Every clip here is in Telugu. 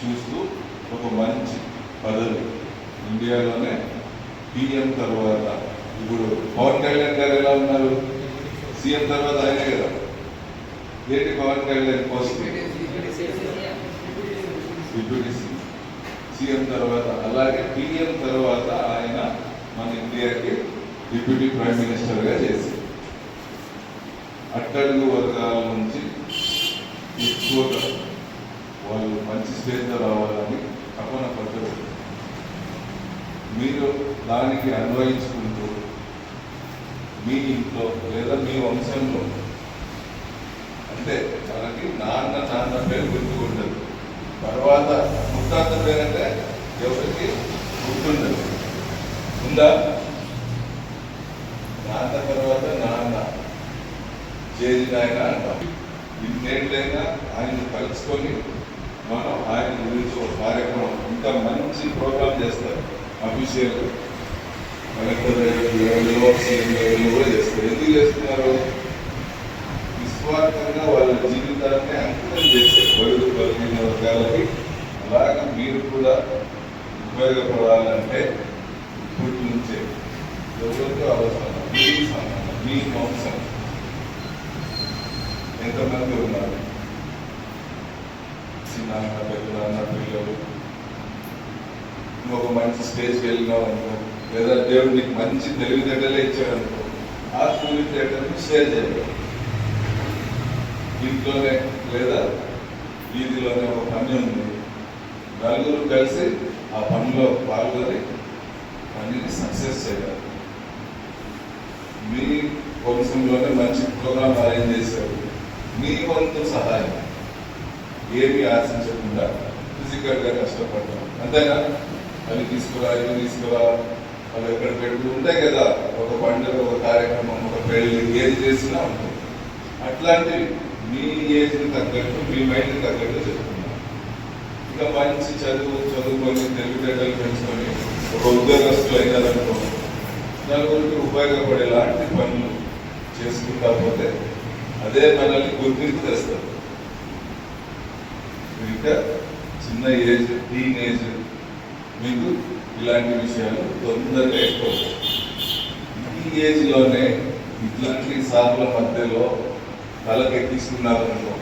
చూస్తూ ఒక మంచి పదవి. ఇండియాలోనే పిఎం తర్వాత ఇప్పుడు పవన్ కళ్యాణ్ గారు ఎలా ఉన్నారు? సీఎం తర్వాత ఆయనే కదా. ఏంటి Pawan Kalyan post? Deputy CM. తర్వాత అలాగే పిఎం తర్వాత ఆయన మన ఇండియాకి డిప్యూటీ ప్రైమ్ మినిస్టర్గా చేశారు అట్టడుగు వర్గాల నుంచి ఎక్కువగా వాళ్ళు మంచి స్టేజ్లో రావాలని తపన పడ్డారు. మీరు దానికి అన్వయించుకుంటూ మీ ఇంట్లో లేదా మీ వంశంలో అంటే మనకి నాన్న నాన్న పేరు గుర్తుకుంటారు తర్వాత ముత్తాత పేరంటే ఎవరికి గుర్తుండదు. ఉందా? నాన్న తర్వాత నాన్న. చేరి నాయన అంటాం. ఇన్నేళ్ళైనా ఆయన కలుసుకొని మనం ఆయన గురించి ఒక కార్యక్రమం. ఇంకా మంచి ప్రోగ్రామ్ చేస్తారు. అఫీషియల్ కలెక్టర్ లెవెల్లో సీఎం లెవెల్లో కూడా చేస్తారు. ఎందుకు చేస్తున్నారు? నిస్వార్థంగా వాళ్ళ జీవితాన్ని అంకితం చేస్తారు బడుగు బలహీన వర్గాలకి అలాగే మీరు కూడా ఉపయోగపడాలంటే ఇప్పటి నుంచే ఎవరితో అవసరం మీ సంబంధం మీ వంశం ఎంతమంది ఉన్నారు? నాకు అన్న పెద్ద అన్న పిల్లలు నువ్వు ఒక మంచి స్టేజ్కి వెళ్ళినావు అనుకో లేదా దేవుడు నీకు మంచి తెలివితేటలే ఇచ్చాడు అనుకో ఆ తెలివితేటలను షేర్ చేయాలి ఇంట్లోనే లేదా వీధిలోనే ఒక పని ఉంది. నలుగురు కలిసి ఆ పనిలో పాల్గొని పనిని సక్సెస్ చేయాలి. మీ వంశంలోనే మంచి ప్రోగ్రామ్ అరేంజ్ చేశారు మీ వంతు సహాయం. ఏమీ ఆశించకుండా ఫిజికల్గా కష్టపడతాం అంతేనా? అవి తీసుకురా ఇవి తీసుకురా అవి ఎక్కడ పెడుతూ ఉంటాయి కదా ఒక పండుగ ఒక కార్యక్రమం ఒక పెళ్ళి ఏది చేసినా ఉంటుంది. అట్లాంటివి మీ ఏజ్ని తగ్గట్టు మీ మైండ్ని తగ్గట్టు చెప్తున్నాం. ఇంకా మంచి చదువు చదువుకొని తెలివితేటలు పెంచుకొని ఒక ఉద్యోగస్తులు అయినారనుకో నలుగురికి ఉపయోగపడేలాంటి పనులు చేసుకుంటా పోతే అదే మనల్ని గుర్తింపు తెస్తారు ఇంకా చిన్న ఏజ్ టీన్ ఏజ్ మీకు ఇలాంటి విషయాలు తొందరగా ఎక్కువ ఈ ఏజ్లోనే ఇట్లాంటి సాగుల మధ్యలో తలకెక్కిస్తున్నారనుకో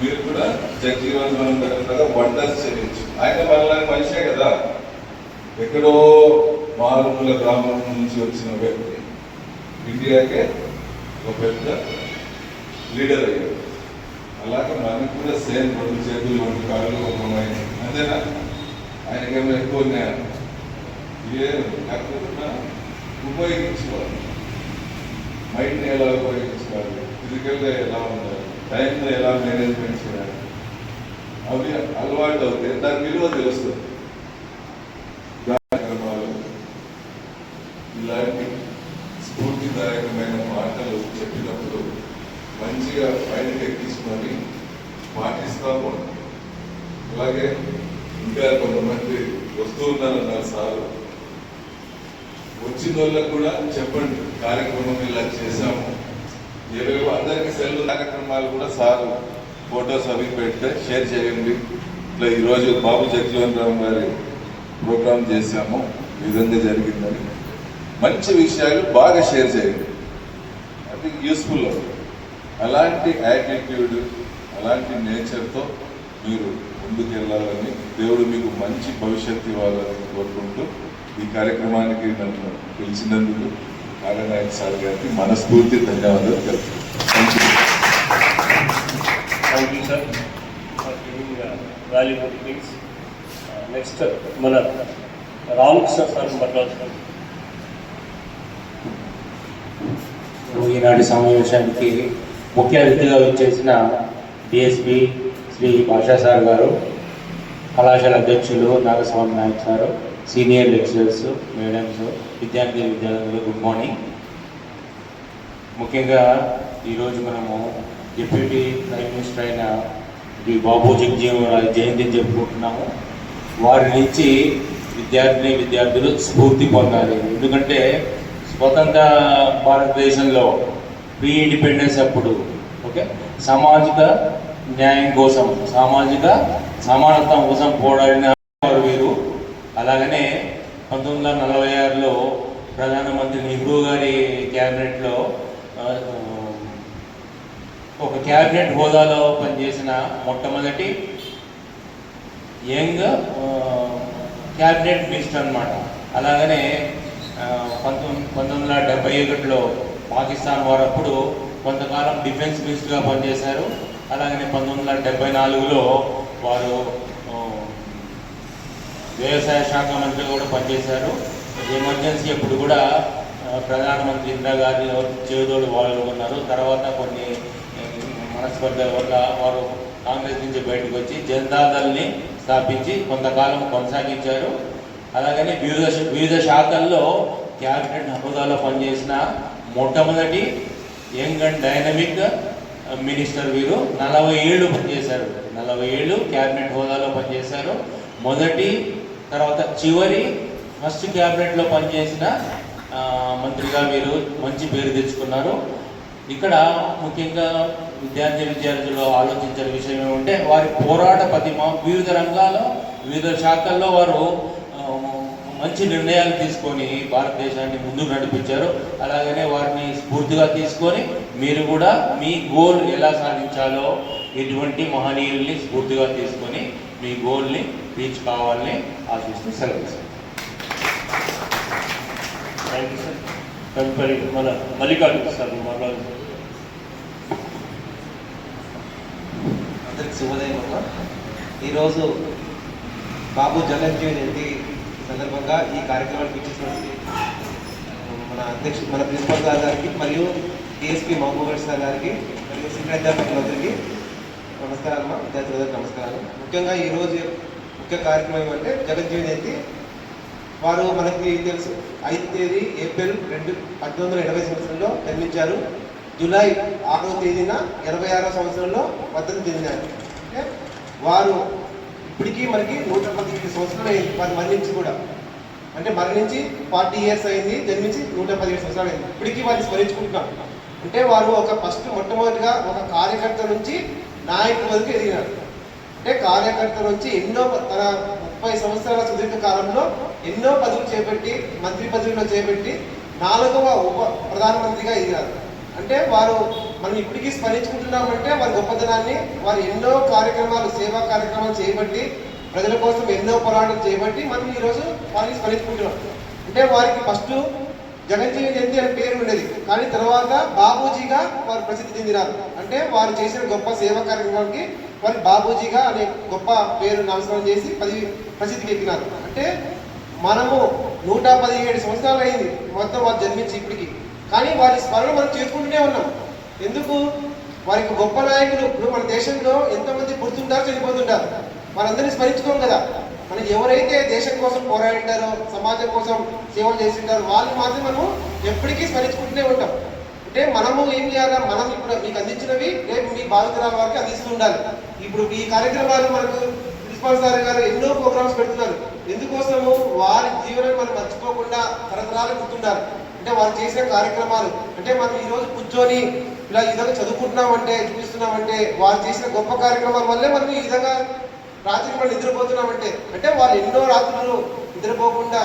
మీరు కూడా జగ్జీవన్ మనం దగ్గర వండర్స్ చేయొచ్చు. ఆయన మనలాంటి మనిషే కదా. ఎక్కడో మారుమూల గ్రామం నుంచి వచ్చిన వ్యక్తి ఇండియాకే ఒక పెద్ద లీడర్ అయ్యాడు. అలాగే మనకు కూడా సేమ్ రెండు చేతులు రెండు కాళ్ళు ఒక మైండ్ అంతేనా? ఆయనకేమో ఎక్కువ ఉన్నాయా? లేదు కాకపోతే ఉపయోగించుకోవాలి. మైండ్ని ఎలా ఉపయోగించుకోవాలి? ఫిజికల్గా ఎలా ఉండాలి? టైంని ఎలా మేనేజ్మెంట్ చేయాలి? అవి అలవాటు అవుతాయి. దాని విలువ తెలుస్తుంది. కార్యక్రమాలు ఇలాంటి స్ఫూర్తిదాయకమైన మాటలు చెప్పినప్పుడు మంచిగా బయటకు ఎక్కించుకొని పాటిస్తాము అలాగే ఇంకా కొంతమంది వస్తూ ఉన్నారన్నారు సారు. వచ్చిన వాళ్ళకు కూడా చెప్పండి కార్యక్రమం ఇలా చేశాము. ఏవేవో అందరికీ సెల్ కార్యక్రమాలు కూడా సారు ఫొటోస్ అవి పెడితే షేర్ చేయండి. ఇట్లా ఈరోజు బాబు జగ్జీవన్ రామ్ గారి ప్రోగ్రామ్ చేశాము. విధంగా జరిగిందని. మంచి విషయాలు బాగా షేర్ చేయండి. అది యూస్ఫుల్ అవుతుంది. అలాంటి యాటిట్యూడ్ అలాంటి నేచర్తో మీరు ముందుకెళ్ళాలని దేవుడు మీకు మంచి భవిష్యత్తు ఇవ్వాలని కోరుకుంటూ ఈ కార్యక్రమానికి నన్ను పిలిచినందుకు నారాయణ సార్ గారికి మనస్ఫూర్తి ధన్యవాదాలు తెలుపుతున్నాను. నెక్స్ట్ మన రామకృష్ణ సార్ మాట్లాడుతున్నాం. ఈనాటి సమావేశానికి ముఖ్య అతిథిగా వచ్చేసిన డిఎస్పి శ్రీ భాషా సార్ గారు కళాశాల అధ్యక్షులు Nagaswamy Naik sir senior lecturers madams విద్యార్థి విద్యార్థులు గుడ్ మార్నింగ్. ముఖ్యంగా ఈరోజు మనము డిప్యూటీ ప్రైమ్ మినిస్టర్ అయిన శ్రీ బాబు జగ్జీవన్ జయంతిని చెప్పుకుంటున్నాము వారి నుంచి విద్యార్థిని విద్యార్థులు స్ఫూర్తి పొందాలి. ఎందుకంటే స్వతంత్ర భారతదేశంలో ప్రీ ఇండిపెండెన్స్ అప్పుడు ఓకే సామాజిక న్యాయం కోసం సామాజిక సమానత్వం కోసం పోరాడిన వారు వీరు. అలాగనే పంతొమ్మిది వందల నలభై ఆరులో ప్రధానమంత్రి నెహ్రూ గారి క్యాబినెట్లో ఒక క్యాబినెట్ హోదాలో పనిచేసిన మొట్టమొదటి యంగ్ క్యాబినెట్ మినిస్టర్ అనమాట అలాగనే పంతొమ్మిది పంతొమ్మిది వందల డెబ్బై ఒకటిలో పాకిస్తాన్ వారు అప్పుడు కొంతకాలం డిఫెన్స్ మినిస్టర్గా పనిచేశారు. అలాగనే పంతొమ్మిది వందల డెబ్బై నాలుగులో వారు వ్యవసాయ శాఖ మంత్రిగా కూడా పనిచేశారు. ఎమర్జెన్సీ అప్పుడు కూడా ప్రధానమంత్రి ప్రధానమంత్రి ఇందిరాగాంధీ చేదోడు వాళ్ళు ఉన్నారు. తర్వాత కొన్ని మనస్పర్ధల వల్ల వారు కాంగ్రెస్ నుంచి బయటకు వచ్చి జనతాదల్ని స్థాపించి కొంతకాలం కొనసాగించారు. అలాగనే వివిధ వివిధ శాఖల్లో క్యాబినెట్ హోదాలో పనిచేసిన మొట్టమొదటి యంగ్ అండ్ డైనమిక్ మినిస్టర్ వీరు నలభై ఏళ్ళు పనిచేశారు. నలభై ఏళ్ళు క్యాబినెట్ హోదాలో పనిచేశారు. మొదటి తర్వాత చివరి ఫస్ట్ క్యాబినెట్లో పనిచేసిన మంత్రిగా మీరు మంచి పేరు తెచ్చుకున్నారు. ఇక్కడ ముఖ్యంగా విద్యార్థి విద్యార్థులు ఆలోచించిన విషయం ఏమంటే వారి పోరాట ప్రతిమ వివిధ రంగాల్లో వివిధ శాఖల్లో వారు మంచి నిర్ణయాలు తీసుకొని భారతదేశాన్ని ముందుకు నడిపించారు. అలాగనే వారిని స్ఫూర్తిగా తీసుకొని మీరు కూడా మీ గోల్ ఎలా సాధించాలో ఇటువంటి మహనీయుల్ని స్ఫూర్తిగా తీసుకొని మీ గోల్ని రీచ్ కావాలని ఆశిస్తూ సెలవు. థ్యాంక్ యూ సార్ తదుపరి మన మల్లికార్జున సార్ మాట్లాడుతున్నారు అందరికి శుభోదయం అమ్మ. ఈరోజు బాబు జగన్జీవన్ జయంతి సందర్భంగా ఈ కార్యక్రమానికి ఇచ్చినటువంటి మన అధ్యక్షుడు మన ప్రిన్సిపల్ సార్ గారికి మరియు డిఎస్పీ మహబూబ్ సార్ గారికి మరియు సీనియర్ అధ్యాపకులందరికీ నమస్కారం అమ్మ. విద్యార్థులందరికీ నమస్కారం ముఖ్యంగా ఈరోజు ముఖ్య కార్యక్రమం ఏమంటే జగన్జీవన్ జయంతి. వారు మనకి తెలుసు ఐదు తేదీ ఏప్రిల్ రెండు పద్దెనిమిది వందల ఎనభై సంవత్సరంలో జన్మించారు. జూలై ఆరో తేదీన ఇరవై ఆరో సంవత్సరంలో మద్దతు చెందినారు. అంటే వారు ఇప్పటికీ మనకి నూట పదిహేను సంవత్సరాలు అయింది. మరి మరణించి కూడా. అంటే మరణించి ఫార్టీ ఇయర్స్ అయింది జన్మించి నూట పదిహేడు సంవత్సరాలు అయింది. ఇప్పటికీ వారిని స్మరించుకుంటున్నాం. అంటే వారు ఒక ఫస్ట్ మొట్టమొదటిగా ఒక కార్యకర్త నుంచి నాయకుడి వరకు ఎదిగినారు. అంటే కార్యకర్త నుంచి ఎన్నో ప- తన ముప్పై సంవత్సరాల సుదీర్ఘ కాలంలో ఎన్నో పదవులు చేపట్టి మంత్రి పదవిలో చేపట్టి నాలుగవ ఉప ప్రధానమంత్రిగా ఎదిగారు. అంటే వారు మనం ఇప్పటికీ స్మరించుకుంటున్నామంటే వారి గొప్పతనాన్ని వారు ఎన్నో కార్యక్రమాలు సేవా కార్యక్రమాలు చేయబట్టి ప్రజల కోసం ఎన్నో పోరాటం చేయబట్టి మనం ఈరోజు వారిని స్మరించుకుంటున్నాం. అంటే వారికి ఫస్ట్ జగజ్జీవన్ జయంతి అనే పేరు ఉండేది. కానీ తర్వాత బాబూజీగా వారు ప్రసిద్ధి చెందినారు. అంటే వారు చేసిన గొప్ప సేవా కార్యక్రమానికి వారు బాబూజీగా అనే గొప్ప పేరు నామస్మరణ చేసి పది ప్రసిద్ధికి ఎక్కినారు అంటే మనము నూట పదిహేడు సంవత్సరాలు అయింది మొత్తం వారు జన్మించి ఇప్పటికి. కానీ వారి స్మరణ మనం చేసుకుంటూనే ఉన్నాం. ఎందుకు? వారికి గొప్ప నాయకులు ఇప్పుడు మన దేశంలో ఎంతమంది పుడుతుంటారు చనిపోతుంటారు వారందరినీ స్మరించుకోం కదా. మనకి ఎవరైతే దేశం కోసం పోరాడింటారో సమాజం కోసం సేవలు చేసింటారో వాళ్ళు మాత్రం మనము ఎప్పటికీ స్మరించుకుంటూనే ఉంటాం. అంటే మనము ఏం చేయాలా? మనం ఇప్పుడు మీకు అందించినవి రేపు మీ బాధితురాల వారికి అందిస్తూ ఉండాలి. ఇప్పుడు ఈ కార్యక్రమాలు మనకు ప్రిన్సిపాల్ సార్ గారు ఎన్నో ప్రోగ్రామ్స్ పెడుతున్నారు. ఎందుకోసము? వారి జీవనం మనం మర్చిపోకుండా తరతరాలు గుర్తుండాలి. అంటే వారు చేసిన కార్యక్రమాలు. అంటే మనం ఈరోజు కూర్చొని ఇలా ఈ విధంగా చదువుకుంటున్నామంటే చూపిస్తున్నామంటే వారు చేసిన గొప్ప కార్యక్రమాల వల్లే మనం ఈ విధంగా రాత్రి మనం నిద్రపోతున్నామంటే అంటే వాళ్ళు ఎన్నో రాత్రులు నిద్రపోకుండా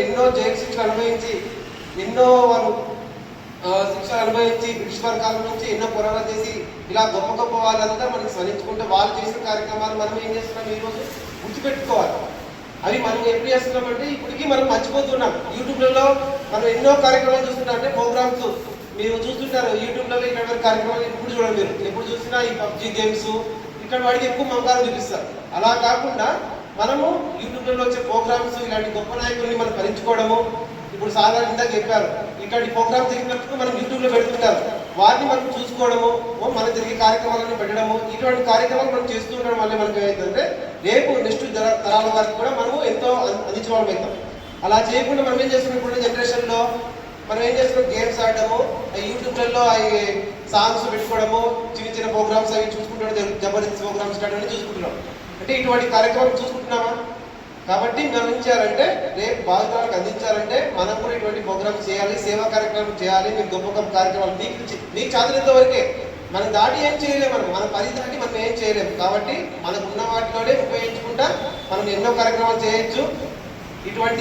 ఎన్నో జైలు శిక్షలు అనుభవించి ఎన్నో వాళ్ళు శిక్షలు అనుభవించి బ్రిటిష్ వర్గాల కాలం నుంచి ఎన్నో పోరాటాలు చేసి ఇలా గొప్ప గొప్ప వాళ్ళంతా మనం స్మరించుకుంటే వాళ్ళు చేసిన కార్యక్రమాలు మనం ఏం చేస్తున్నాం ఈరోజు? గుర్తుపెట్టుకోవాలి. అవి మనం ఎప్పుడు చేస్తున్నామంటే ఇప్పటికీ మనం మర్చిపోతున్నాం. యూట్యూబ్లలో మనం ఎన్నో కార్యక్రమాలు చూస్తుంటాం అంటే మీరు చూస్తుంటారు యూట్యూబ్లలో ఇటువంటి కార్యక్రమాలు ఎప్పుడు చూడలేరు ఎప్పుడు చూసినా ఈ పబ్జి గేమ్స్ ఇక్కడ వాడికి ఎక్కువ మమకారం చూపిస్తారు. అలా కాకుండా మనము యూట్యూబ్లలో వచ్చే ప్రోగ్రామ్స్ ఇలాంటి గొప్ప నాయకుల్ని మనం భరించుకోవడము ఇప్పుడు సాధారణంగా చెప్పారు ఇట్లాంటి ప్రోగ్రామ్ జరిగినప్పుడు మనం యూట్యూబ్లో పెడుతుంటారు. వారిని మనం చూసుకోవడము ఓ జరిగే కార్యక్రమాలను పెట్టడము ఇటువంటి కార్యక్రమాలు మనం చేస్తూ ఉండడం వల్ల మనకి ఏమైందంటే రేపు నెక్స్ట్ తరాల వారికి కూడా మనము ఎంతో అందించడం అవుతాం. అలా చేయకుండా మనం ఏం చేస్తున్నాం ఇప్పుడు జనరేషన్లో మనం ఏం చేస్తున్నాం? గేమ్స్ ఆడడము యూట్యూబ్లలో అవి సాంగ్స్ పెట్టుకోవడము చిన్న చిన్న ప్రోగ్రామ్స్ అవి చూసుకుంటాడు జబర్దస్త్ ప్రోగ్రామ్స్ ఇట్లాంటివన్నీ చూసుకుంటున్నాం. అంటే ఇటువంటి కార్యక్రమాలు చూసుకుంటున్నామా? కాబట్టి మనం ఏం చేయాలంటే రేపు బాధితులకు అందించాలంటే మనం కూడా ఇటువంటి ప్రోగ్రామ్స్ చేయాలి సేవా కార్యక్రమం చేయాలి మీరు గొప్ప గొప్ప కార్యక్రమాలు మీకు మీకు చదివినంత వరకే మనం దాటి ఏం చేయలేము మనం మన పని దాటి మనం ఏం చేయలేము. కాబట్టి మనకున్న వాటిలోనే ఉపయోగించుకుంటా మనం ఎన్నో కార్యక్రమాలు చేయొచ్చు. ఇటువంటి